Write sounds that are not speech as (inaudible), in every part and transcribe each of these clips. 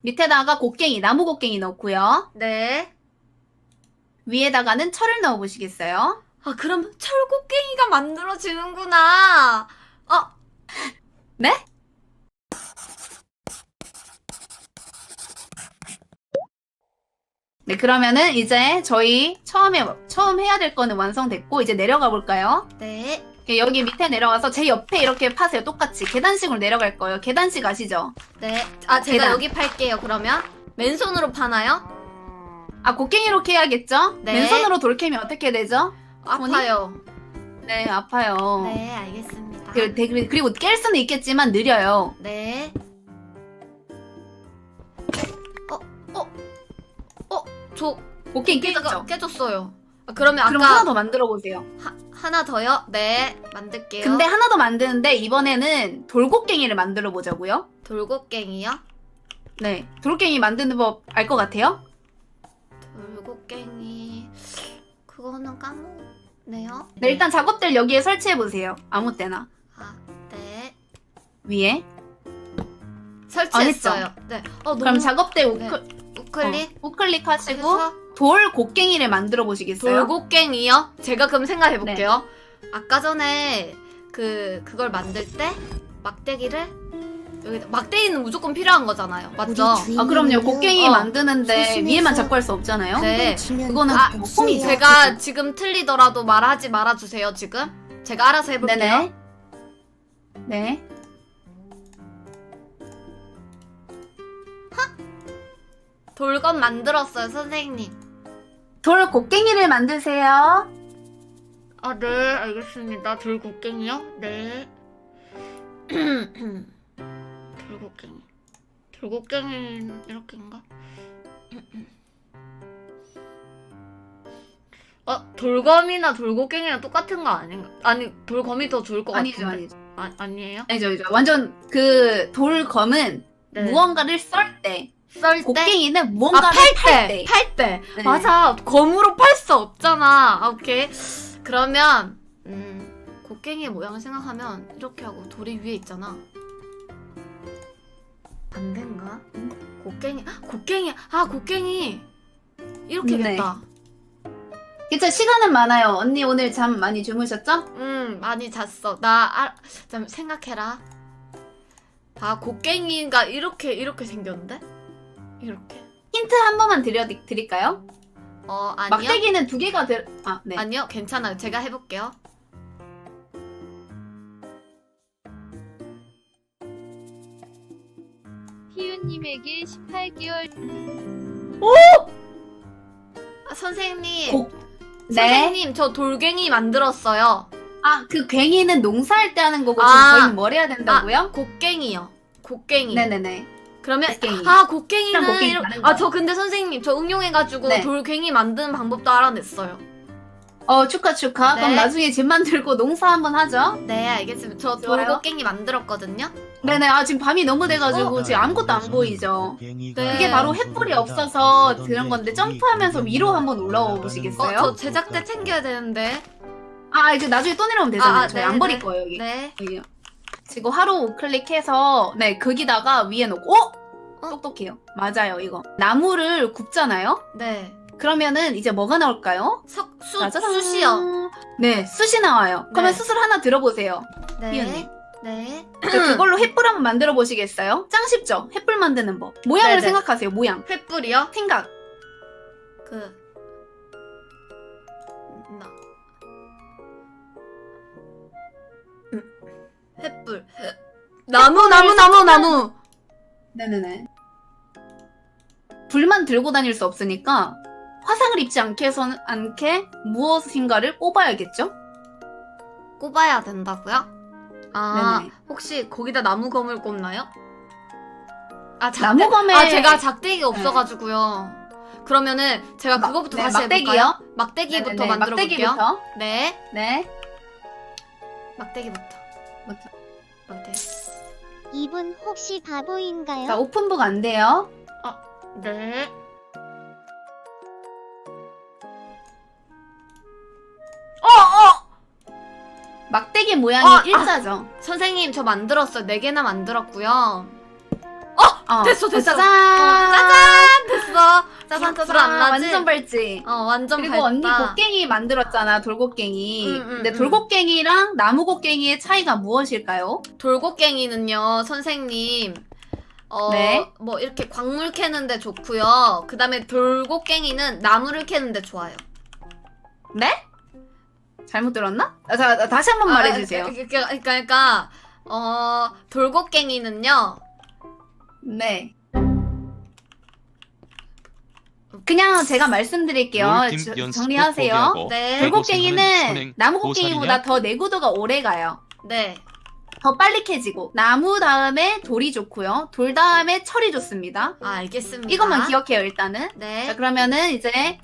밑에다가 곡괭이, 나무 곡괭이 넣고요. 네. 위에다가는 철을 넣어 보시겠어요? 아, 그럼 철곡갱이가 만들어지는구나. 어, 네? 네, 그러면은 이제 저희 처음에 처음 해야 될 거는 완성됐고 이제 내려가 볼까요? 네. 여기 밑에 내려가서 제 옆에 이렇게 파세요. 똑같이 계단식으로 내려갈 거예요. 계단식 아시죠? 네. 아, 제가 계단. 여기 팔게요, 그러면. 맨손으로 파나요? 아, 곡괭이로 캐야겠죠? 네. 맨손으로 돌 캐면 어떻게 되죠? 손이? 아파요. 네, 아파요. 네, 알겠습니다. 그- 대- 그리고 깰 수는 있겠지만 느려요. 네. 어, 어, 어, 저 곡괭이 깨졌죠? 깨졌어요. 아, 그러면 그럼 아까 하나 더 만들어 보세요. 하, 하나 더요? 네, 만들게요. 근데 하나 더 만드는데 이번에는 돌곡괭이를 만들어 보자고요. 돌곡갱이요? 네, 돌곡괭이 만드는 법 알 것 같아요? 돌곡갱이 그거는 까먹네요. 네, 일단 작업들 여기에 설치해 보세요. 아무 때나 아, 네. 위에. 설치했어요. 네. 어, 너무 그럼 작업대 네. 우클, 우클릭 어, 우클릭 하시고 해서 돌 곡괭이를 만들어 보시겠어요? 돌곡갱이요? 제가 그럼 생각해 볼게요. 아까 전에 그 그걸 만들 때 막대기를 여기 막대기는 무조건 필요한 거잖아요. 맞죠? 아 그럼요. 곡괭이 어, 만드는데 조심해서 위에만 잡고 할 수 없잖아요. 네. 그거는 아, 뭐 폼이죠. 제가 지금 틀리더라도 말하지 말아 주세요. 지금 제가 알아서 해볼게요. 네네. 네. 돌건 만들었어요, 선생님. 돌 곡괭이를 만드세요. 아, 네, 알겠습니다. 돌곡갱이요? 네. (clears throat) 돌곡갱이. 돌곡갱이는 이렇게인가? (clears throat) 어, 돌검이나 돌곡갱이랑 똑같은 거 아닌가? 아니, 돌검이 더 좋을 것 아니죠, 같은데. 아니죠. 아, 아니에요? 아니죠, 아니죠. 완전 그 돌검은 네. 무언가를 썰 때, 썰 때? 곡괭이는 아, 무언가를 팔팔 때! 때. 팔 때! 네. 맞아. 검으로 팔 수 없잖아. 아, 오케이. 그러면, 음, 곡괭이의 모양을 생각하면 이렇게 하고 돌이 위에 있잖아. 반대인가? 곡괭이, 곡괭이, 아, 곡괭이! 이렇게겠다. 그쵸, 시간은 많아요. 언니 오늘 잠 많이 주무셨죠? 음, 많이 잤어. 나, 아, 잠 생각해라. 봐, 곡괭이가 이렇게, 이렇게 생겼는데? 이렇게. 힌트 한 번만 드려 드릴까요? 어, 아니요. 막대기는 두 개가 들, 아, 네. 아니요, 괜찮아요. 제가 해볼게요. 희윤님에게 18개월 아, 선생님. 곡- 네. 선생님, 저 돌갱이 만들었어요. 아, 그 괭이는 농사할 때 하는 거고, 아. 지금 저희는 뭘 해야 된다고요? 곡갱이요. 곡갱이. 네네네. 그러면 곡괭이. 아 곡갱이는 그냥 곡괭이 거. 아저 근데 선생님 저 응용해가지고 네. 돌갱이 만드는 방법도 알아냈어요. 어, 축하, 축하. 네. 그럼 나중에 집 만들고 농사 한번 하죠? 네 알겠습니다. 저 좋아요. 돌곡갱이 만들었거든요. 네네. 아, 지금 밤이 너무 돼가지고, 어? 지금 아무것도 안 보이죠? 네. 그게 바로 횃불이 없어서 그런 건데, 점프하면서 위로 한번 올라와 보시겠어요? 어저 제작대 챙겨야 되는데. 아, 이제 나중에 또 내려오면 되잖아요. 아, 아, 저희 네, 안 버릴 네. 거예요, 여기. 네. 여기요. 지금 하루 우클릭해서, 네, 거기다가 위에 놓고, 어? 어? 똑똑해요. 맞아요, 이거. 나무를 굽잖아요? 네. 그러면은 이제 뭐가 나올까요? 석 수 짜자잔. 숯이요. 네, 숯이 나와요. 그러면 네. 숯을 하나 들어보세요. 네. 희연님. 네. 그걸로 횃불 한번 만들어 보시겠어요? 짱 쉽죠? 횃불 만드는 법. 모양을 네네. 생각하세요, 모양. 횃불이요? 생각. 그. 나. 음. 횃불. 나무 나무 나무 나무. 네네네. 불만 들고 다닐 수 없으니까 화상을 입지 않게 해서는 않게 무엇인가를 꼽아야겠죠? 꼽아야 된다고요? 아 네네. 혹시 거기다 나무검을 꼽나요? 아 작대- 나무검에 아 제가 작대기가 없어가지고요. 그러면은 제가 마- 그거부터 네, 다시 막대기요? 해볼까요? 막대기부터 네네네, 만들어 볼게요. 막대기부터. 네, 네. 막대기부터. 막대기. 이분 혹시 바보인가요? 자, 오픈북 안 돼요. 네. 막대기 모양이 어, 아. 일자죠. 선생님 저 만들었어요. 네 개나 만들었고요. 어 어. 됐어, 됐어. 짜잔. 어, 짜잔 됐어. 짜잔 짜잔. 불안 나지? 완전 밝지. 어 완전 그리고 언니 밝다. 곡괭이 만들었잖아, 돌곡괭이. 음, 음, 근데 음. 돌곡괭이랑 나무 곡괭이의 차이가 무엇일까요? 돌곡갱이는요 선생님 어, 네. 뭐 이렇게 광물 캐는데 좋고요. 그 다음에 돌곡갱이는 나무를 캐는데 좋아요. 네? 잘못 들었나? 아, 자, 다시 한 번 말해주세요. 아, 그러니까, 그러니까, 그러니까 어 돌곡갱이는요. 네. 그냥 제가 말씀드릴게요. 롤팀 저- 연습 정리하세요. 포기하고 네. 돌곡갱이는 선행, 나무 고사리냐? 곡괭이보다 더 내구도가 오래 가요. 네. 더 빨리 캐지고 나무 다음에 돌이 좋고요. 돌 다음에 철이 좋습니다. 아 알겠습니다. 이것만 기억해요 일단은. 네. 자 그러면은 이제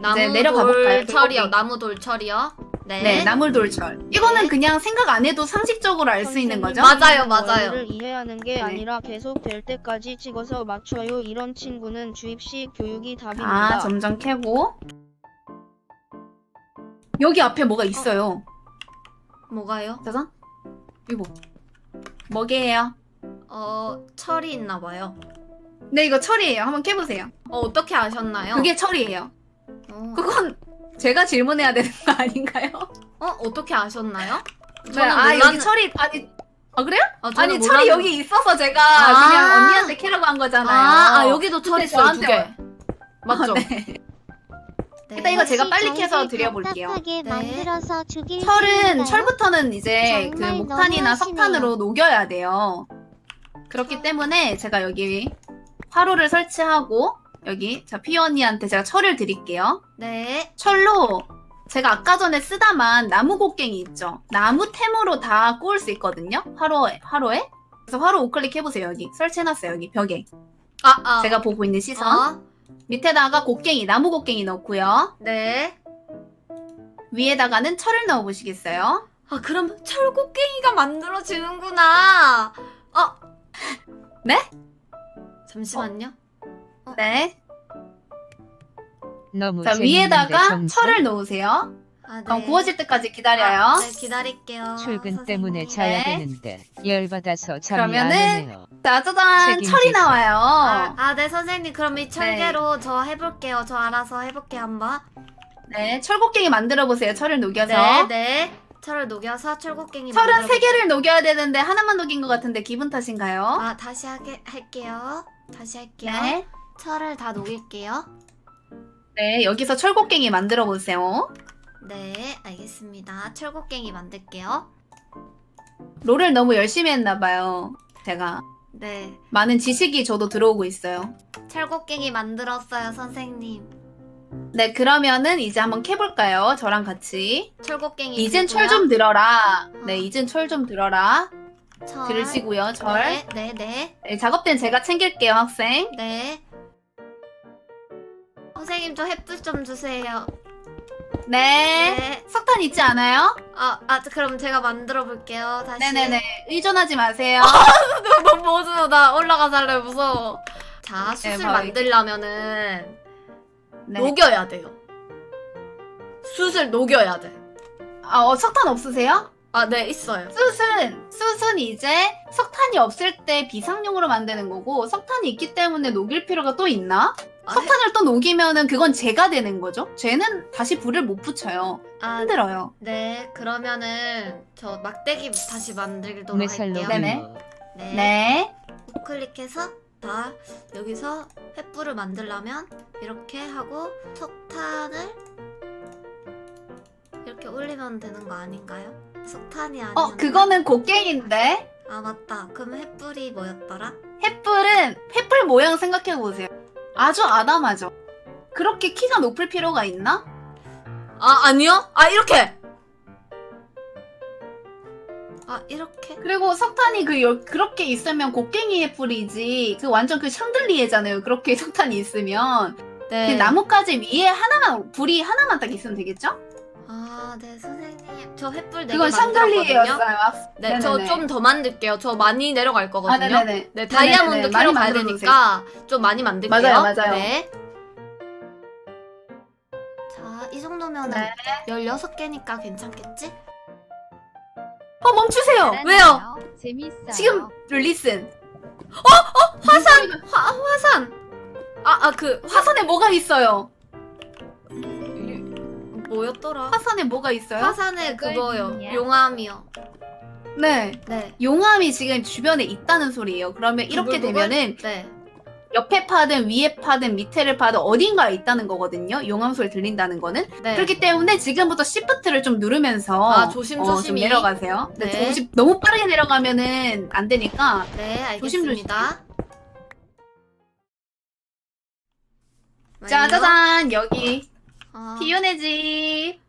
나무 내려가 볼까요? 돌철이요. 돌곡갱이. 나무 돌철이요. 네. 네, 나물돌철. 이거는 네. 그냥 생각 안 해도 상식적으로 알 수 있는 거죠. 맞아요, 맞아요. 를 이해하는 게 네. 아니라 계속 될 때까지 찍어서 맞춰요. 이런 친구는 주입식 교육이 답입니다. 아 점점 캐고 여기 앞에 뭐가 있어요. 뭐가요? 짜잔. 이거 뭐게요? 어 철이 있나 봐요. 네 이거 철이에요. 한번 캐보세요. 어 어떻게 아셨나요? 그게 철이에요. 어, 그건 제가 질문해야 되는 거 아닌가요? 어 어떻게 아셨나요? 네, 아 여기 철이 아니 아 그래요? 아, 저는 아니 철이 몰랐는- 여기 있어서 제가 아. 그냥 언니한테 캐라고 한 거잖아요. 아, 아 여기도 철 근데 있어요 두 저한테 개. 맞죠? 아, 네. 네. 일단 이거 제가 빨리 캐서 드려볼게요. 네. 만들어서 죽일 수 철은? 철부터는 이제 그 정말 목탄이나. 석탄으로 녹여야 돼요. 그렇기 때문에 제가 여기 화로를 설치하고 여기 자 피어 언니한테 제가 철을 드릴게요. 네. 철로 제가 아까 전에 쓰다만 나무 곡괭이 있죠. 나무 템으로 다 구울 수 있거든요. 화로에 화로에. 그래서 화로 우클릭 해보세요 여기 설치해놨어요 여기 벽에. 아, 아. 제가 보고 있는 시선. 어? 밑에다가 곡괭이 나무 곡괭이 넣고요. 네. 위에다가는 철을 넣어 보시겠어요? 아 그럼 철곡갱이가 만들어지는구나. 어. 네? 잠시만요. 네. 너무 자 재밌는데 위에다가 정말? 철을 넣으세요. 아, 네. 그럼 구워질 때까지 기다려요. 아, 네, 기다릴게요. 출근 선생님. 때문에 자야 네. 되는데 열받아서 잠이 안 그러면은 오네요. 짜자잔 책임지세요. 철이 나와요. 아, 아, 네, 선생님. 그럼 이 철개로 저 해볼게요. 저 알아서 해볼게요, 한번. 네, 철곡갱이 만들어 보세요. 철을 녹여서. 네, 네. 철을 녹여서 철곡갱이 철은 만들어 세 개를 녹여야 되는데 하나만 녹인 것 같은데 기분 탓인가요? 아, 다시 하게, 할게요. 다시 할게요. 네. 철을 다 녹일게요. 네, 여기서 철곡갱이 만들어 보세요. 네, 알겠습니다. 철곡갱이 만들게요. 롤을 너무 열심히 했나 봐요. 제가 네. 많은 지식이 저도 들어오고 있어요. 철곡갱이 만들었어요, 선생님. 네, 그러면은 이제 한번 캐볼까요? 저랑 같이. 철곡갱이. 이젠. 철 좀 들어라. 네, 이젠 철 좀 들어라. 철. 들으시고요, 철. 네, 네, 네. 네, 작업대는 제가 챙길게요, 학생. 네. 선생님, 저 햇빛 좀 주세요. 네. 네. 석탄 있지 않아요? 아, 아, 그럼 제가 만들어 볼게요. 다시. 네네네. 의존하지 마세요. (laughs) 너무 무서워. 나 올라가서 할래 무서워. 자, 숯을 네, 만들려면은 네. 녹여야 돼요. 숯을 녹여야 돼. 아, 어, 석탄 없으세요? 아, 네, 있어요. 숯은 숯은 이제 석탄이 없을 때 비상용으로 만드는 거고 석탄이 있기 때문에 녹일 필요가 또 있나? 아, 석탄을 또 녹이면은 그건 재가 되는 거죠. 쟤는 다시 불을 못 붙여요. 아, 힘들어요. 네, 그러면은 저 막대기 다시 만들도록 할게요. 네네. 네. 네. 우클릭해서 다 여기서 횃불을 만들려면 이렇게 하고 석탄을 이렇게 올리면 되는 거 아닌가요? 석탄이 아니면 어, 그거는 곡괭인데 아 맞다. 그럼 횃불이 뭐였더라? 횃불은 횃불 모양 생각해 보세요. 아주 아담하죠. 그렇게 키가 높을 필요가 있나? 아 아니요? 아 이렇게. 아 이렇게. 그리고 석탄이 그 요- 그렇게 있으면 곡괭이의 뿔이지 그 완전 그 샹들리에잖아요. 그렇게 (laughs) 석탄이 있으면 네. 그 나뭇가지 위에 하나만 불이 하나만 딱 있으면 되겠죠? 아, 네 선생님. 저 횃불 네개 그건 만들었거든요. 샹들리에였어요. 네, 저 좀 더 만들게요. 저 많이 내려갈 거거든요. 아, 네네네. 네, 다이아몬드 네네네. 캐러 많이 가야 만들어주세요. 되니까 좀 많이 만들게요. 맞아요, 맞아요. 네. 자, 이 정도면 네. 16개니까 괜찮겠지? 어 멈추세요. 왜요? 재밌어요. 지금 리슨. 화산! 화, 화산! 아, 아, 그, 화, 화산에 뭐가 있어요? 뭐였더라? 화산에 뭐가 있어요? 화산에 그걸 그거요. 용암이요. 네. 네. 용암이 지금 주변에 있다는 소리예요. 그러면 이렇게 누굴, 누굴? 되면은 네. 옆에 파든 위에 파든 밑에를 파든 어딘가에 있다는 거거든요. 용암 소리 들린다는 거는. 네. 그렇기 때문에 지금부터 시프트를 좀 누르면서 아, 조심조심히. 좀 내려가세요. 네. 네. 조심 너무 빠르게 내려가면은 안 되니까 네, 조심, 알겠습니다. 짜자잔 여기 아, 티윤의 집.